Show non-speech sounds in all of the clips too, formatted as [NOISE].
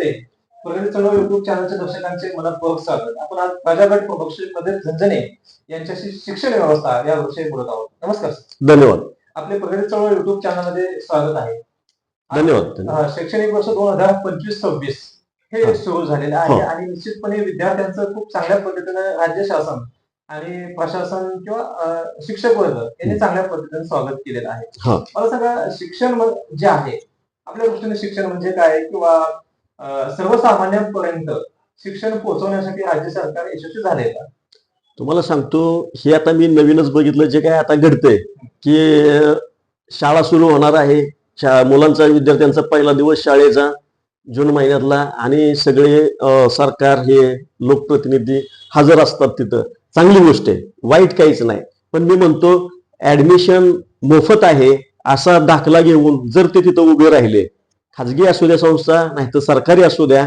नमस्ते प्रगती चळवळ युट्यूब चॅनलच्या दर्शकांचे मनपूर्वक स्वागत. आपण आज प्रजागट प्रदीप झंझने यांच्याशी शिक्षण व्यवस्था या विषयी बोलत आहोत. नमस्कार. धन्यवाद. आपले प्रगती चळवळ युट्यूब चॅनलमध्ये स्वागत आहे. धन्यवाद शैक्षणिक वर्ष दोन हजार पंचवीस सव्वीस हे. सुरू झालेलं आहे हो. आणि निश्चितपणे विद्यार्थ्यांचं खूप चांगल्या पद्धतीने राज्य शासन आणि प्रशासन किंवा शिक्षक वर्ग यांनी चांगल्या पद्धतीने स्वागत केलेलं आहे. हा. मला सांगा शिक्षण जे आहे आपल्या दृष्टीने शिक्षण म्हणजे काय? किंवा सर्वसामान्यांपर्यंत शिक्षण पोहोचवण्यासाठी राज्य सरकार यशस्वी झाले का? तुम्हाला सांगतो हे आता मी नवीनच बघितलं जे काय आता घडतंय की शाळा सुरू होणार आहे. शा- मुलांचा विद्यार्थ्यांचा पहिला दिवस शाळेचा जून महिन्यातला आणि सगळे सरकार हे लोकप्रतिनिधी हजर असतात तिथं. चांगली गोष्ट आहे. वाईट काहीच नाही. पण मी म्हणतो ऍडमिशन मोफत आहे असा दाखला घेऊन जर ते तिथं उभे राहिले खाजगी असू द्या संस्था नाही तर सरकारी असू द्या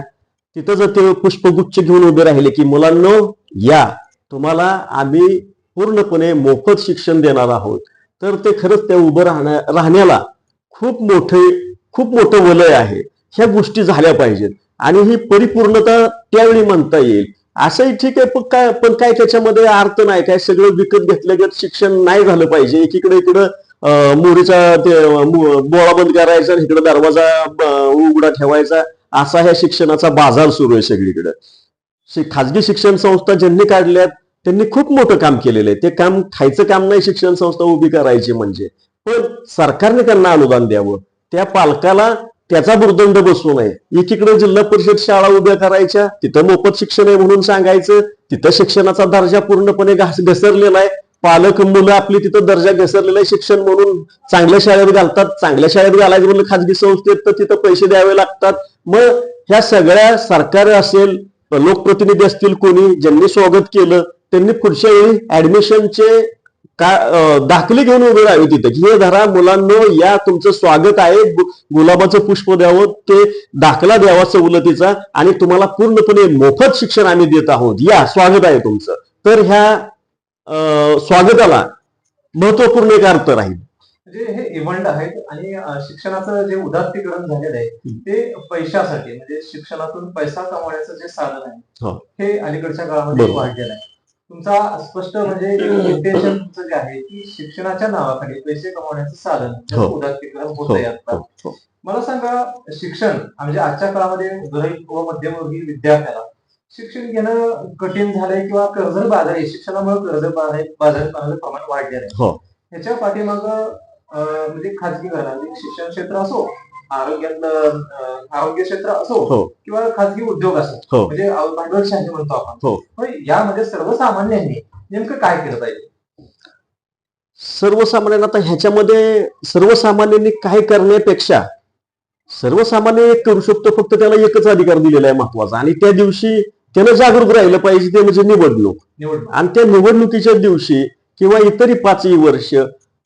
तिथं जर ते पुष्पगुच्छ घेऊन उभे राहिले की मुलांनो या तुम्हाला आम्ही पूर्णपणे मोफत शिक्षण देणार आहोत. तर ते खरंच त्या उभं राहण्या राहण्याला खूप मोठे खूप मोठं वलय आहे. ह्या गोष्टी झाल्या पाहिजेत. आणि ही परिपूर्णता त्यावेळी म्हणता येईल. असंही ठीक आहे पण काय पण काय त्याच्यामध्ये अर्थ नाही. काय सगळं विकत घेतल्यागत शिक्षण नाही झालं पाहिजे. एकीकडे इकडं मोरीचा ते बोळा बंद करायचा इकडे दरवाजा उघडा ठेवायचा असा ह्या शिक्षणाचा बाजार सुरू आहे सगळीकडे. खाजगी शिक्षण संस्था ज्यांनी काढल्यात त्यांनी खूप मोठं काम केलेलं आहे. ते काम खायचं काम नाही शिक्षण संस्था उभी करायची म्हणजे. पण सरकारने त्यांना अनुदान द्यावं. त्या पालकाला त्याचा भुर्दंड बसू नये. एकीकडे जिल्हा परिषद शाळा उभ्या करायच्या तिथं मोफत शिक्षण आहे म्हणून सांगायचं तिथं शिक्षणाचा दर्जा पूर्णपणे घास घसरलेला आहे. पालक मुलं आपली तिथं दर्जा घसरलेलं आहे शिक्षण म्हणून चांगल्या शाळेत घालतात. चांगल्या शाळेत घालायचं म्हणलं खाजगी संस्थेत तर तिथं पैसे द्यावे लागतात. मग ह्या सगळ्या सरकार असेल लोकप्रतिनिधी असतील कोणी ज्यांनी स्वागत केलं त्यांनी पुढच्या वेळी ऍडमिशनचे का दाखले घेऊन उभे राहावे तिथे. हे धरा मुलांनो या तुमचं स्वागत आहे गुलाबाचं पुष्प द्यावं ते दाखला द्यावा सवलतीचा. आणि तुम्हाला पूर्णपणे मोफत शिक्षण आम्ही देत आहोत. या स्वागत आहे तुमचं. तर ह्या स्वागताला महत्त्वपूर्ण एक अर्थ राहील म्हणजे हे इव्हेंट आहेत आणि शिक्षणाचं जे उदात्तीकरण झालेलं आहे ते पैशासाठी म्हणजे शिक्षणातून पैसा कमवण्याचं जे साधन हो. आहे हे अलीकडच्या काळामध्ये. वाढलेलं आहे तुमचा स्पष्ट म्हणजे इंटेन्शन तुमचं जे आहे की शिक्षणाच्या नावाखाली पैसे कमवण्याचं साधन त्याचं हो. उदात्तीकरण होत हो, आहे आता हो, हो. मला सांगा शिक्षण म्हणजे आजच्या काळामध्ये गरीब व मध्यमवर्गीय विद्यार्थ्याला शिक्षण घेणं कठीण झालंय किंवा कर्ज बाजारी शिक्षणामुळे कर्ज बाजारी बाजारी प्रमाण वाढलेलं आहे. हो. ह्याच्या पाठीमाग म्हणजे खाजगी घरातील शिक्षण क्षेत्र असो आरोग्यातलं आरोग्य क्षेत्र असो हो. किंवा खाजगी उद्योग असो हो. म्हणजे भांडवलशाही म्हणतो आपण. हो. पण यामध्ये सर्वसामान्यांनी नेमकं काय केलं पाहिजे? सर्वसामान्यांना आता ह्याच्यामध्ये सर्वसामान्यांनी काय करण्यापेक्षा सर्वसामान्य एक करू शकतो फक्त त्याला एकच अधिकार दिलेला आहे महत्त्वाचा आणि त्या दिवशी त्यानं जागरूक राहिलं पाहिजे ते म्हणजे निवडणूक. आणि त्या निवडणुकीच्या दिवशी किंवा इतरही पाचही वर्ष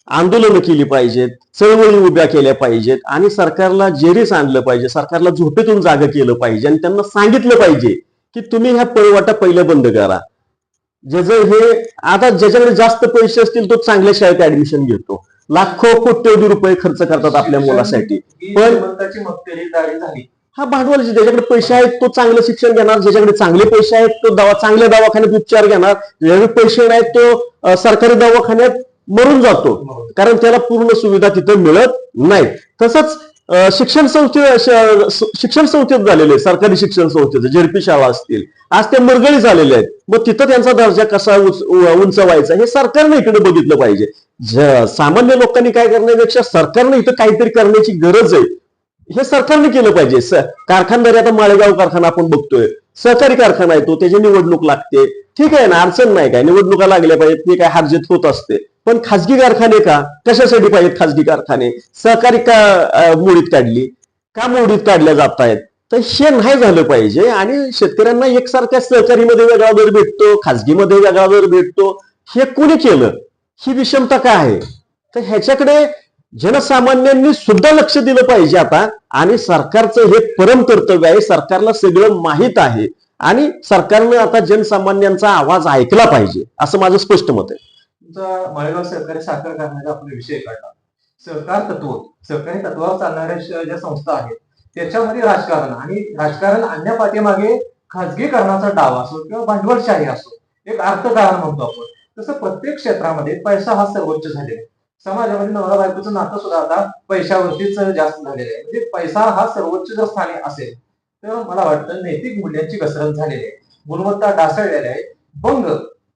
आंदोलनं केली पाहिजेत चळवळी उभ्या केल्या पाहिजेत आणि सरकारला जेरीस आणलं पाहिजे सरकारला झोपेतून जागं केलं पाहिजे आणि त्यांना सांगितलं पाहिजे की तुम्ही ह्या पळवाटा पहिलं बंद करा. ज्याचं हे आता ज्याच्याकडे जास्त पैसे असतील तो चांगल्या शाळेत ऍडमिशन घेतो. लाखो कोट्यवधी रुपये खर्च करतात आपल्या मुलासाठी. पण- हा भांडवल ज्याच्याकडे पैसे आहेत तो चांगलं शिक्षण घेणार. ज्याच्याकडे चांगले पैसे आहेत तो दवा चांगल्या दवाखान्यात उपचार घेणार. ज्याच्याकडे पैसे नाहीत तो सरकारी दवाखान्यात मरून जातो. कारण त्याला पूर्ण सुविधा तिथं मिळत नाही. तसंच शिक्षण संस्थे शिक्षण संस्थेत झालेले आहेत, सरकारी शिक्षण संस्थेत झेडपी शाळा असतील. आज त्या मरगळी झालेल्या आहेत. मग तिथं त्यांचा दर्जा कसा उंचवायचा हे सरकारने इकडे बघितलं पाहिजे. सामान्य लोकांनी काय करण्यापेक्षा सरकारने इथं काहीतरी करण्याची गरज आहे. हे सरकारने केलं पाहिजे. स- कारखानदारी आता माळेगाव कारखाना आपण बघतोय. सहकारी कारखाना आहे तो त्याची निवडणूक लागते. ठीक आहे ना अडचण नाही काय. निवडणुका लागल्या पाहिजेत ते काय हारजीत होत असते. पण खाजगी कारखाने का? कशासाठी पाहिजेत खाजगी कारखाने? सहकारी का मोडीत काढली? का मोडीत काढल्या जात आहेत तर हे नाही झालं पाहिजे. आणि शेतकऱ्यांना एकसारख्या सहकारीमध्ये वेगळा दर भेटतो खाजगीमध्ये वेगळा दर भेटतो. हे कोणी केलं? ही विषमता काय आहे? तर ह्याच्याकडे जनसामान्यांनी सुद्धा लक्ष दिलं पाहिजे आता. आणि सरकारचं हे परम कर्तव्य आहे. सरकारला सगळं माहीत आहे. आणि सरकारनं आता जनसामान्यांचा आवाज ऐकला पाहिजे. असं माझं स्पष्ट मत आहे. तुमचा माळेगाव सहकारी साखर कारखान्याचा आपण विषय काढला. सहकार तत्व सहकारी तत्वावर चालणाऱ्या ज्या संस्था आहेत त्याच्यामध्ये राजकारण आणि राजकारण आणण्यापाठीमागे खाजगीकरणाचा डाव असो किंवा भांडवलशाही असो एक अर्थकारण म्हणतो आपण. तसं प्रत्येक क्षेत्रामध्ये पैसा हा सर्वोच्च झालेला आहे. समाजामध्ये नवरा बायकोचं नातं सुद्धा आता पैशावरतीच जास्त झालेलं आहे. म्हणजे पैसा हा सर्वोच्च जर स्थानी असेल तर मला वाटतं नैतिक मूल्यांची घसरण झालेली आहे. गुणवत्ता ढासळलेली आहे बंग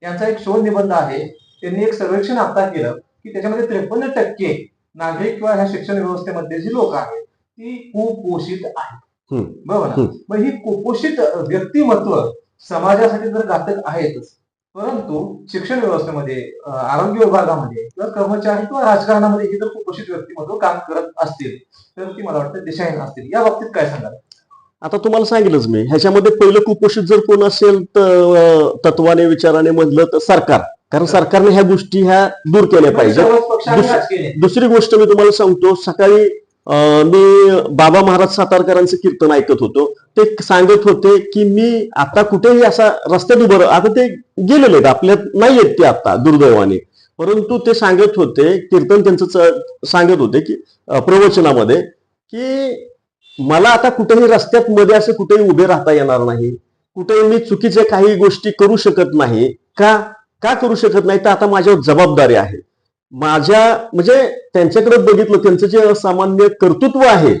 यांचा एक शोध निबंध आहे. त्यांनी एक सर्वेक्षण आता केलं की त्याच्यामध्ये त्रेपन्न टक्के नागरिक किंवा ह्या शिक्षण व्यवस्थेमध्ये जी लोक आहेत ती कुपोषित आहेत. बरोबर ना. मग ही कुपोषित व्यक्तिमत्व समाजासाठी तर घातक आहेतच परंतु शिक्षण व्यवस्थेमध्ये आरोग्य विभागामध्ये किंवा कर्मचारी किंवा राजकारणामध्ये ही जर कुपोषित व्यक्तिमत्व काम करत असतील. तर ती मला वाटतं दिशाहीन असतील. या बाबतीत काय सांगाल? आता तुम्हाला सांगितलंच मी. ह्याच्यामध्ये पहिलं कुपोषित जर कोण असेल तर तत्वाने विचाराने म्हणलं तर सरकार. कारण सरकारने ह्या गोष्टी ह्या दूर केल्या पाहिजे पक्ष आणि दुसरं- गोष्ट मी तुम्हाला सांगतो. सकाळी मी बाबा महाराज सातारकरांचं कीर्तन ऐकत होतो. ते सांगत होते की मी आता कुठेही असा रस्त्यात उभं आता ते गेलेले आहेत आपल्यात नाही आहेत ते आता दुर्दैवाने. परंतु ते सांगत होते कीर्तन त्यांचं सांगत होते की प्रवचनामध्ये की मला आता कुठेही रस्त्यात मध्ये असे कुठेही उभे राहता येणार नाही. कुठेही मी चुकीच्या काही गोष्टी करू शकत नाही. का? का करू शकत नाही? तर आता माझ्यावर जबाबदारी आहे. माझ्या म्हणजे त्यांच्याकडे बघितलं त्यांचं जे असामान्य कर्तृत्व आहे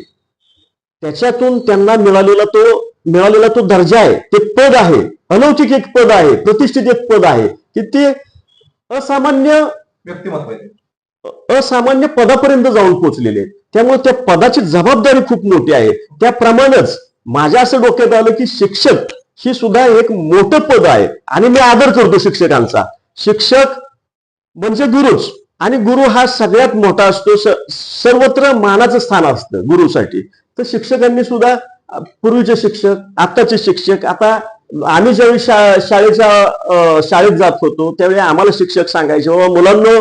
त्याच्यातून त्यांना मिळालेला तो मिळालेला तो दर्जा आहे ते पद आहे. अनौकिक एक पद आहे प्रतिष्ठित एक पद आहे की ते असामान्य व्यक्तिमत्व. असामान्य पदापर्यंत जाऊन पोहोचलेले. त्यामुळे त्या पदाची जबाबदारी खूप मोठी आहे. त्याप्रमाणेच माझ्या असं डोक्यात आलं की शिक्षक ही सुद्धा एक मोठं पद आहे. आणि मी आदर करतो शिक्षकांचा. शिक्षक म्हणजे गुरुच. आणि गुरु हा सगळ्यात मोठा असतो सर्वत्र मानाचं स्थान असतं गुरुसाठी. तर शिक्षकांनी सुद्धा पूर्वीचे शिक्षक आत्ताचे शिक्षक आता आम्ही ज्यावेळी शा- शाळेच्या शाळेत जात होतो त्यावेळी आम्हाला शिक्षक सांगायचे बाबा मुलांना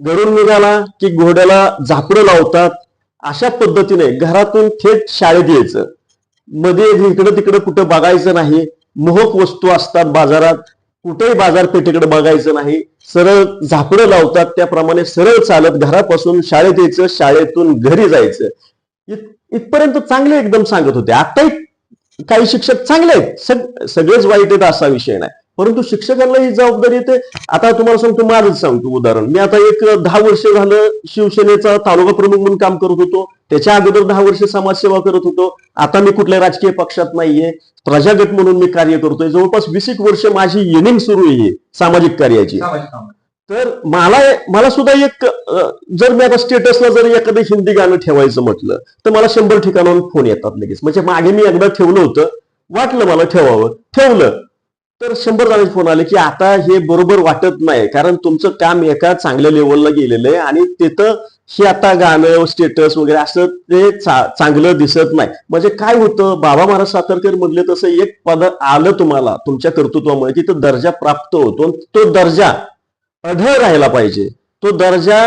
घरून निघाला की घोड्याला झापडं लावतात अशा पद्धतीने घरातून थेट शाळेत यायचं. मध्ये इकडं तिकडं कुठं बघायचं नाही मोहक वस्तू असतात बाजारात कुठेही बाजारपेठेकडे बघायचं नाही सरळ झापडं लावतात त्याप्रमाणे सरळ चालत घरापासून शाळेत यायचं शाळेतून घरी जायचं. इथपर्यंत चांगले एकदम सांगत होते. आताही काही शिक्षक चांगले आहेत. सग- सगळेच वाईट आहेत असा विषय नाही. परंतु शिक्षकांना ही जबाबदारी येते. आता तुम्हाला सांगतो माझंच सांगतो उदाहरण. मी आता एक दहा वर्ष झालं शिवसेनेचा तालुका प्रमुख म्हणून काम करत होतो. त्याच्या अगोदर दहा वर्ष समाजसेवा करत होतो. आता मी कुठल्या राजकीय पक्षात नाहीये. प्रजागट म्हणून मी कार्य करतोय. जवळपास वीस एक वर्ष माझी येणिंग सुरू आहे सामाजिक कार्याची. तर मला मला सुद्धा एक जर मी आता स्टेटसला जर एखादं हिंदी गाणं ठेवायचं म्हटलं तर मला शंभर ठिकाणाहून फोन येतात लगेच. म्हणजे मागे मी एकदा ठेवलं होतं. वाटलं मला ठेवावं. ठेवलं. तर शंभर जणांचे फोन आले की आता हे बरोबर वाटत नाही. कारण तुमचं काम एका चांगल्या लेवलला गेलेलं आहे आणि तिथं हे आता गाणं स्टेटस वगैरे असं ते चांगलं दिसत नाही. म्हणजे काय होतं? बाबा महाराज सातारकर म्हणले तसं एक पद आलं तुम्हाला तुमच्या कर्तृत्वामुळे की तो दर्जा प्राप्त होतो तो दर्जा अढळ राहायला पाहिजे. तो दर्जा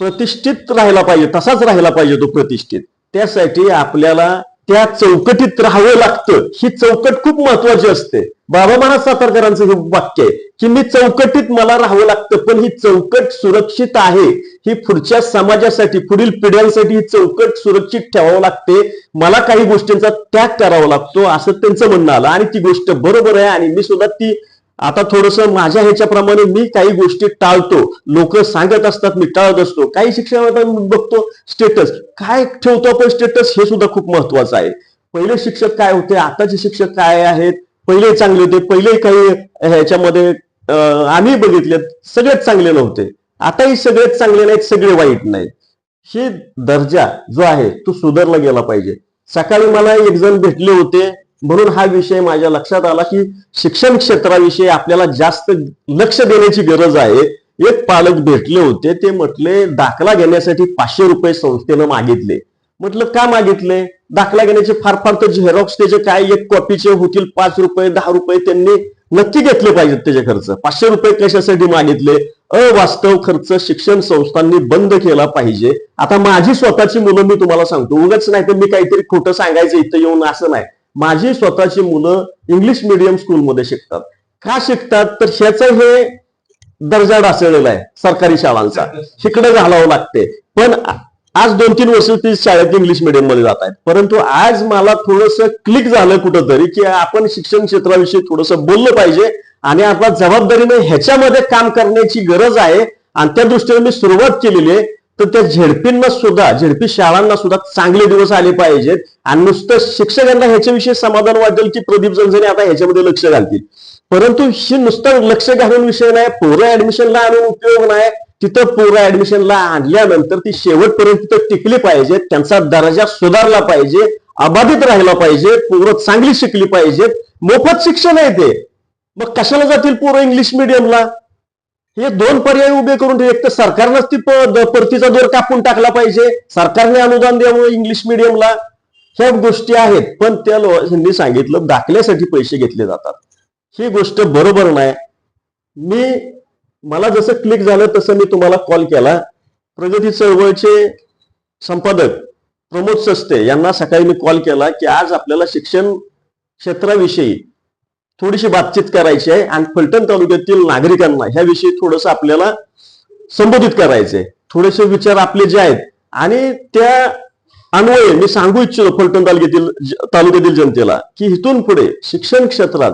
प्रतिष्ठित राहिला पाहिजे तसाच राहिला पाहिजे तो प्रतिष्ठित. त्यासाठी आपल्याला त्या चौकटीत राहावं लागतं. ही चौकट खूप महत्वाची असते. बाबा महाराज सातारकरांचं हे वाक्य आहे की मी चौकटीत मला राहावं लागतं पण ही चौकट सुरक्षित आहे. ही पुढच्या समाजासाठी पुढील पिढ्यांसाठी ही चौकट सुरक्षित ठेवावं लागते. मला काही गोष्टींचा त्याग करावा लागतो असं त्यांचं म्हणणं आलं. आणि ती गोष्ट बरोबर आहे आणि मी सुद्धा ती आता थोडस माझ्या ह्याच्याप्रमाणे मी काही गोष्टी टाळतो. लोक सांगत असतात मी टाळत असतो. काही शिक्षण बघतो स्टेटस काय ठेवतो आपण स्टेटस हे सुद्धा खूप महत्वाचं आहे. पहिले शिक्षक काय होते? आताचे शिक्षक काय आहेत? पहिले चांगले होते. पहिले काही ह्याच्यामध्ये आम्ही बघितले सगळेच चांगले नव्हते. आताही सगळेच चांगले नाहीत सगळे वाईट नाहीत. हे दर्जा जो आहे तो सुधारला गेला पाहिजे. सकाळी मला एक जण भेटले होते. म्हणून हा विषय माझ्या लक्षात आला की शिक्षण क्षेत्राविषयी आपल्याला जास्त लक्ष देण्याची गरज आहे. एक पालक भेटले होते ते म्हटले दाखला घेण्यासाठी पाचशे रुपये संस्थेनं मागितले. म्हटलं का मागितले? दाखला घेण्याचे फार फार तर झेरॉक्स त्याचे काय एक कॉपीचे होतील पाच रुपये दहा रुपये त्यांनी नक्की घेतले पाहिजेत त्याचे खर्च. पाचशे रुपये कशासाठी मागितले? अवास्तव खर्च शिक्षण संस्थांनी बंद केला पाहिजे. आता माझी स्वतःची मुलं मी तुम्हाला सांगतो. उगाच नाही तर मी काहीतरी खोटं सांगायचं इथं येऊन असं नाही. माझी स्वतःची मुलं इंग्लिश मिडियम स्कूलमध्ये शिकतात. का शिकतात? तर ह्याचं हे दर्जा ढासळलेला आहे सरकारी शाळांचा. इकडे घालावं लागते. पण आज दोन तीन वर्ष ती शाळेत इंग्लिश मिडियममध्ये जात आहेत. परंतु आज मला थोडस क्लिक झालं कुठंतरी की आपण शिक्षण क्षेत्राविषयी थोडस बोललं पाहिजे आणि आपल्या जबाबदारीने ह्याच्यामध्ये काम करण्याची गरज आहे. आणि त्या दृष्टीने मी सुरुवात केलेली आहे. तर त्या झेडपींना सुद्धा झेडपी शाळांना सुद्धा चांगले दिवस आले पाहिजेत. आणि नुसतं शिक्षकांना ह्याच्याविषयी समाधान वाटेल की प्रदीप जंजने आता ह्याच्यामध्ये लक्ष घालतील. परंतु ही नुसतं लक्ष घालून विषय नाही पोरं ऍडमिशनला आणून उपयोग नाही. तिथं पोरं ऍडमिशनला आणल्यानंतर ती शेवटपर्यंत तिथं टिकली पाहिजेत. त्यांचा दर्जा सुधारला पाहिजे अबाधित राहिला पाहिजे पोरं चांगली शिकली पाहिजेत. मोफत शिक्षण आहे ते. मग कशाला जातील पोरं इंग्लिश मिडियमला हे दोन पर्याय उभे करून ठेव. एक तर सरकारनंच ती परतीचा दोर कापून टाकला पाहिजे. सरकारने अनुदान द्यावं इंग्लिश मिडियमला ह्या गोष्टी आहेत पण त्या लोकांनी सांगितलं दाखल्यासाठी पैसे घेतले जातात. ही गोष्ट बरोबर नाही. मी मला जसं क्लिक झालं तसं मी तुम्हाला कॉल केला. प्रगती चळवळचे संपादक प्रमोद सस्ते यांना सकाळी मी कॉल केला की आज आपल्याला शिक्षण क्षेत्राविषयी थोडीशी बातचीत करायची आहे आणि फलटण तालुक्यातील नागरिकांना ह्याविषयी थोडंसं आपल्याला संबोधित करायचंय. थोडेसे विचार आपले जे आहेत आणि त्या अन्वये मी सांगू इच्छितो फलटण तालुक्यातील तालुक्यातील जनतेला की इथून पुढे शिक्षण क्षेत्रात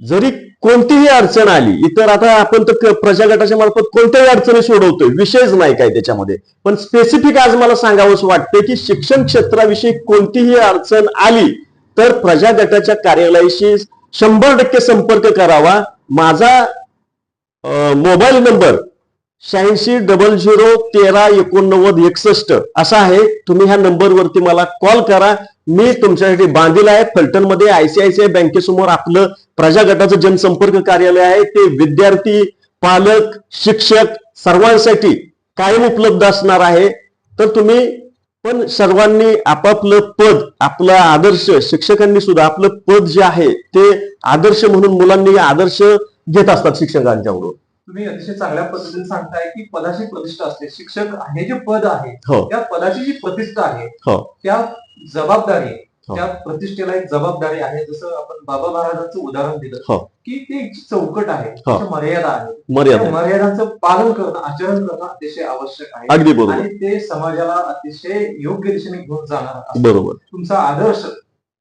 जरी कोणतीही अडचण आली इतर आता आपण तर प्रजागटाच्या प्रजा गटाच्या मार्फत कोणत्याही अडचणी सोडवतोय विषयच नाही काय त्याच्यामध्ये. पण स्पेसिफिक आज मला सांगावंच वाटते की शिक्षण क्षेत्राविषयी कोणतीही अडचण आली तर प्रजा गटाच्या कार्यालयाशी शंभर टक्के संपर्क करावा. माझा मोबाईल नंबर शहाऐंशी डबल झिरो तेरा एकोणनव्वद एकसष्ट असा आहे. तुम्ही ह्या नंबरवरती मला कॉल करा. मी तुमच्यासाठी बांधील आहे. फलटणमध्ये आयसीआयसीआय बँकेसमोर आपलं प्रजा गटाचं जनसंपर्क कार्यालय आहे. ते विद्यार्थी पालक शिक्षक सर्वांसाठी कायम उपलब्ध असणार आहे. तर तुम्ही पण सर्वांनी आपापलं पद आपला आदर्श शिक्षकांनी सुद्धा आपलं पद जे आहे ते आदर्श म्हणून मुलांनी आदर्श घेत असतात शिक्षकांच्याकडून तुम्ही अतिशय चांगल्या पद्धतीने सांगताय की पदाची प्रतिष्ठा असते. शिक्षक हे जे पद आहे हो. त्या पदाची जी प्रतिष्ठा आहे हो. त्या जबाबदारी. त्या प्रतिष्ठेला एक जबाबदारी आहे. जसं आपण बाबा महाराजांचं उदाहरण दिलं हो. की ते चौकट आहे हो. मर्यादा आहे. मर्यादांचं पालन करणं आचरण करणं अतिशय आवश्यक आहे. अगदी बरोबर. आणि ते समाजाला अतिशय योग्य दिशेने घेऊन जाणार. बरोबर. तुमचा आदर्श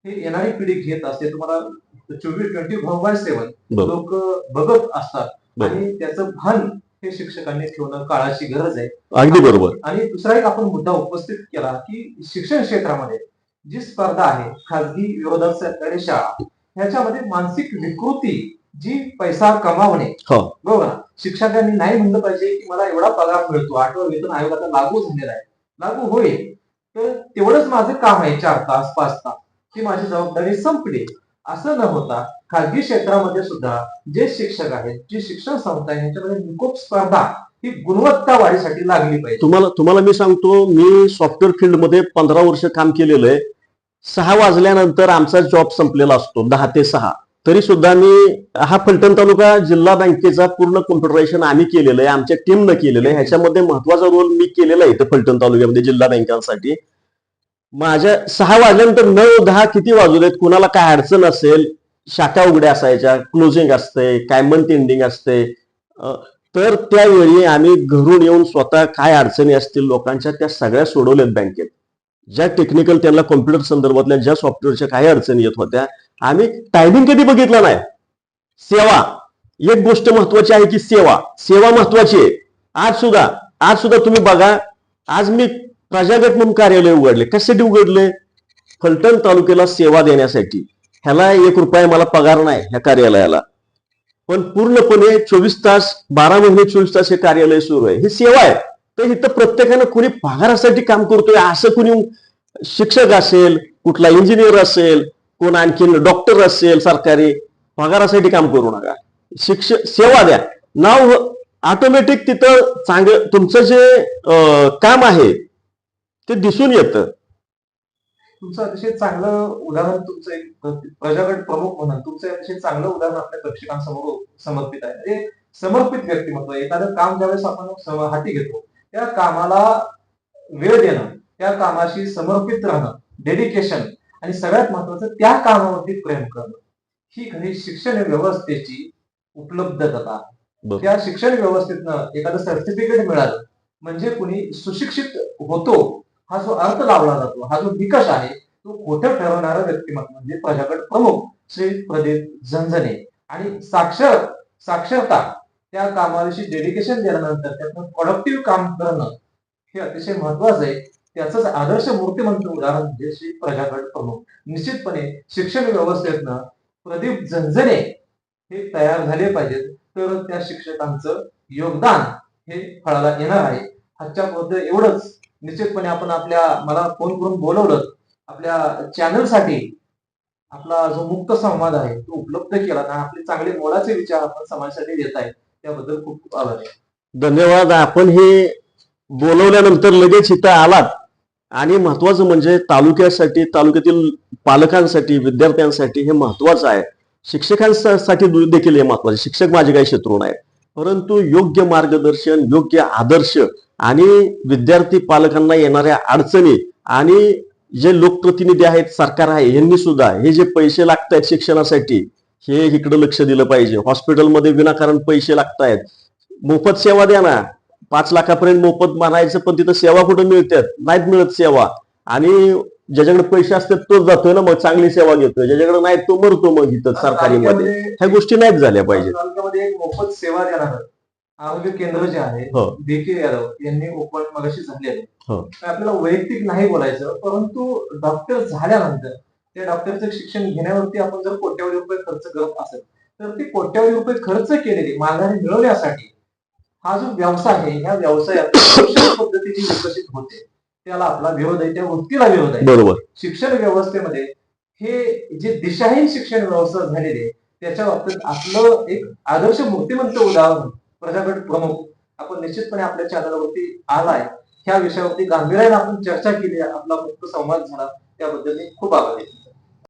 हे येणारी पिढी घेत असते. तुम्हाला चोवीस ट्वेंटी फोर बाय सेव्हन लोक बघत असतात. आणि त्याचं भान हे शिक्षकांनी ठेवणं काळाची गरज आहे. अगदी बरोबर. आणि दुसरा एक आपण मुद्दा उपस्थित केला की शिक्षण क्षेत्रामध्ये जी स्पर्धा आहे खाजगी विरोधात सरकारी शाळा ह्याच्यामध्ये मानसिक विकृती जी पैसा कमावणे. हो. बरोबर? शिक्षकांनी नाही म्हणलं पाहिजे की मला एवढा पगार मिळतो आठवड वेतन आयोग आता लागू झालेला आहे. लागू होईल. तर तेवढंच माझं काम आहे चार तास पाच तास. ती माझी जबाबदारी संपली. असं न होता खाजगी क्षेत्रामध्ये सुद्धा जे शिक्षक आहेत जे शिक्षण संस्था आहे यांच्यामध्ये निकोप स्पर्धा. ही गुणवत्ता वाढीसाठी लागली पाहिजे. तुम्हाला तुम्हाला मी सांगतो मी सॉफ्टवेअर फील्डमध्ये पंधरा वर्ष काम केलेलं आहे. सहा वाजल्यानंतर आमचा जॉब संपलेला असतो दहा ते सहा. तरी सुद्धा मी हा फलटण तालुका जिल्हा बँकेचा पूर्ण कॉम्प्युटरायझेशन आम्ही केलेलं आहे. आमच्या टीमनं केलेलं आहे. ह्याच्यामध्ये महत्त्वाचा रोल मी केलेला आहे इथं फलटण तालुक्यामध्ये जिल्हा बँकांसाठी. माझ्या सहा वाजल्यानंतर नऊ दहा किती वाजूलेत कुणाला काय अडचण असेल शाखा उघड्या असायच्या क्लोजिंग असते काय मंथ एंडिंग असते तर त्यावेळी आम्ही घरून येऊन स्वतः काय अडचणी असतील लोकांच्या त्या सगळ्या सोडवल्यात बँकेत. ज्या टेक्निकल त्यांना कॉम्प्युटर संदर्भातल्या ज्या सॉफ्टवेअरच्या काही अडचणी येत होत्या आम्ही टायमिंग कधी बघितलं नाही. सेवा. एक गोष्ट महत्वाची आहे की सेवा. सेवा महत्वाची आहे. आज सुद्धा आज सुद्धा तुम्ही बघा आज मी प्रजागत म्हणून कार्यालय उघडले. कशासाठी उघडले? फलटण तालुक्याला सेवा देण्यासाठी. ह्याला एक रुपया मला पगार नाही ह्या कार्यालयाला. पण पूर्णपणे चोवीस तास बारा महिने चोवीस तास हे कार्यालय सुरू आहे. ही सेवा आहे. तर इथं प्रत्येकानं कुणी पगारासाठी काम करतोय असं कुणी शिक्षक असेल कुठला इंजिनियर असेल कोण आणखीन डॉक्टर असेल सरकारी पगारासाठी काम करू नका. शिक्षक सेवा द्या. नाव ऑटोमॅटिक तिथं चांगलं तुमचं जे काम आहे ते दिसून येतं. तुमचं अतिशय चांगलं उदाहरण तुमचं एक प्रजागट प्रमुख म्हणून तुमचं अतिशय चांगलं उदाहरण आपल्या प्रेक्षकांसमोर समर्पित आहे म्हणजे समर्पित व्यक्तिमत्व एखादं काम ज्यावेळेस आपण हाती घेतो त्या कामाला वेळ देणं त्या कामाशी समर्पित राहणं डेडिकेशन आणि सगळ्यात महत्वाचं त्या कामावरती प्रेम करणं ही खरी शिक्षण व्यवस्थेची उपलब्धता. त्या शिक्षण व्यवस्थेतनं एखादं सर्टिफिकेट मिळालं म्हणजे कुणी सुशिक्षित होतो हा जो अर्थ लावला जातो हा जो निकष आहे तो खोटं ठरवणारा व्यक्तिमत्व म्हणजे प्रजागट प्रमुख श्री प्रदीप झंझने आणि साक्षर साक्षरता त्या कामाविषयी डेडिकेशन दिल्यानंतर त्यातून प्रोडक्टिव्ह काम करणं हे अतिशय महत्वाचं आहे. त्याचंच आदर्श मूर्तिमंत उदाहरण म्हणजे श्री प्रजागट प्रमुख. निश्चितपणे शिक्षण व्यवस्थेतनं प्रदीप झंझने हे तयार झाले पाहिजेत तर त्या शिक्षकांचं योगदान हे फळाला येणार आहे. आजच्या बद्दल एवढंच. निश्चितपणे आपण आपल्या मला फोन करून बोलवलं आपल्या चॅनलसाठी आपला जो मुक्त संवाद आहे तो उपलब्ध केला आणि आपले चांगले मोलाचे विचार आपण समाजासाठी देत आहे त्याबद्दल खूप खूप आभार धन्यवाद. आपण हे बोलवल्यानंतर लगेच इथं आलात. आणि महत्वाचं म्हणजे तालुक्यासाठी तालुक्यातील पालकांसाठी विद्यार्थ्यांसाठी हे महत्वाचं आहे. शिक्षकांसाठी देखील हे महत्वाचं शिक्षक माझे काही शत्रू नाहीत. परंतु योग्य मार्गदर्शन योग्य आदर्श आणि विद्यार्थी पालकांना येणाऱ्या अडचणी आणि जे लोकप्रतिनिधी आहेत सरकार आहे यांनी सुद्धा हे जे पैसे लागत आहेत शिक्षणासाठी हे इकडं लक्ष दिलं पाहिजे. हॉस्पिटलमध्ये विनाकारण पैसे लागत आहेत मोफत सेवा द्या ना. पाच लाखापर्यंत मोफत मानायचं पण तिथं सेवा कुठं मिळतात नाहीत मिळत सेवा. आणि ज्याच्याकडे पैसे असतात तोच जातोय ना मग चांगली सेवा घेतोय. ज्याच्याकडे नाही तो मरतो मग इथं सरकारीमध्ये. ह्या गोष्टी नाहीत झाल्या पाहिजेत. तालुक्यामध्ये एक मोफत सेवा देणार आरोग्य केंद्र जे आहे हो. के यादव यांनी ओपन मगाशी झालेले हो. आपल्याला वैयक्तिक नाही बोलायचं परंतु डॉक्टर झाल्यानंतर त्या डॉक्टरचं शिक्षण घेण्यावरती आपण जर कोट्यावधी रुपये खर्च करत असेल तर ते कोट्यावधी रुपये खर्च केलेले माघारी मिळवण्यासाठी हा जो व्यवसाय आहे ह्या व्यवसायात [COUGHS] शिक्षण पद्धतीची विकसित होते. त्याला आपला विरोध आहे त्या वृत्तीला विरोध आहे. बरोबर. शिक्षण व्यवस्थेमध्ये हे जे दिशाहीन शिक्षण व्यवस्था झालेली आहे त्याच्या बाबतीत आपलं एक आदर्श मूर्तिमंत उदाहरण प्रजागड प्रमुख आपण निश्चितपणे आपल्या चॅनलवरती आलाय. ह्या विषयावरती गांभीर्याने आपण चर्चा केली आपला मुक्त संवाद झाला. त्याबद्दल मी खूप आभारी आहे.